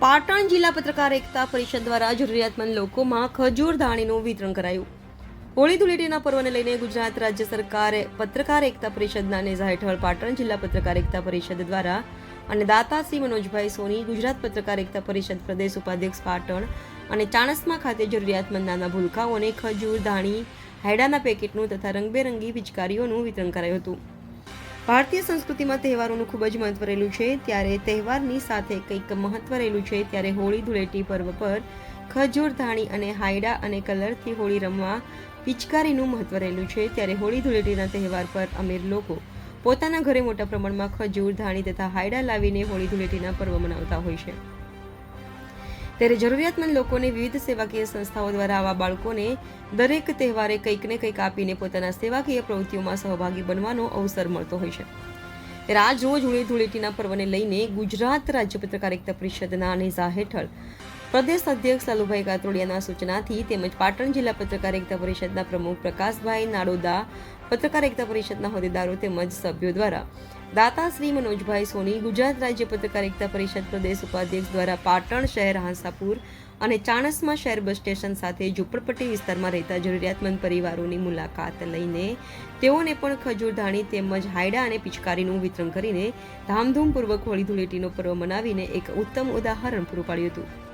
પાટણ જિલ્લા પત્રકાર એકતા પરિષદ દ્વારા જરૂરિયાતમંદ લોકોમાં ખજૂર ધાણીનું વિતરણ કરાયું. હોળી ધૂળેટીના પર્વને લઈને ગુજરાત રાજ્ય સરકારે પત્રકાર એકતા પરિષદના નેજા હેઠળ પાટણ જિલ્લા પત્રકાર એકતા પરિષદ દ્વારા અને દાતાશ્રી મનોજભાઈ સોની, ગુજરાત પત્રકાર એકતા પરિષદ પ્રદેશ ઉપાધ્યક્ષ પાટણ અને ચાણસ્મા ખાતે જરૂરિયાતમંદ નાના ભૂલકાઓને ખજૂર ધાણી હાયડાના પેકેટનું તથા રંગબેરંગી પિચકારીઓનું વિતરણ કરાયું હતું. ભારતીય સંસ્કૃતિમાં તહેવારોનું ખૂબ જ મહત્વ રહેલું છે. ત્યારે તહેવારની સાથે કંઈક મહત્વ રહેલું છે. ત્યારે હોળી, ધૂળેટી પર્વ પર ખજૂર, ધાણી અને હાયડા અને કલરથી હોળી રમવા પિચકારીનું મહત્વ રહેલું છે. ત્યારે હોળી, ધૂળેટીના તહેવાર પર અમીર લોકો પોતાના ઘરે મોટા પ્રમાણમાં ખજૂર, ધાણી તથા હાયડા લાવીને હોળી, ધૂળેટીના પર્વ મનાવતા હોય છે. ત્યારે જરૂરિયાતમંદ લોકોને વિવિધ સેવાકીય સંસ્થાઓ દ્વારા આવા બાળકોને દરેક તહેવારે કંઈક ને કંઈક આપીને પોતાના સેવાકીય પ્રવૃત્તિઓમાં સહભાગી બનવાનો અવસર મળતો હોય છે. ત્યારે આજ હોળી ધૂળેટીના પર્વને લઈને ગુજરાત રાજ્ય પત્રકાર એકતા પરિષદના નેજા હેઠળ પ્રદેશ અધ્યક્ષ લાલુભાઈ કાતરોડિયાના સૂચનાથી તેમજ પાટણ જિલ્લા પત્રકાર એકતા પરિષદના પ્રમુખ પ્રકાશભાઈ નાડોદા, પત્રકાર એકતા પરિષદના હોદ્દેદારો તેમજ સભ્યો દ્વારા દાતા શ્રી મનોજભાઈ સોની ગુજરાત રાજ્ય પત્રકાર એકતા પરિષદ પ્રદેશ ઉપાધ્યક્ષ દ્વારા પાટણ શહેર હાંસાપુર અને ચાણસમાં શહેર બસ સ્ટેશન સાથે ઝૂંપડપટ્ટી વિસ્તારમાં રહેતા જરૂરિયાતમંદ પરિવારોની મુલાકાત લઈને તેઓને પણ ખજૂર ધાણી તેમજ હાયડા અને પિચકારીનું વિતરણ કરીને ધામધૂમપૂર્વક હોળી ધૂળેટીનો પર્વ મનાવીને એક ઉત્તમ ઉદાહરણ પૂરું પાડ્યું હતું.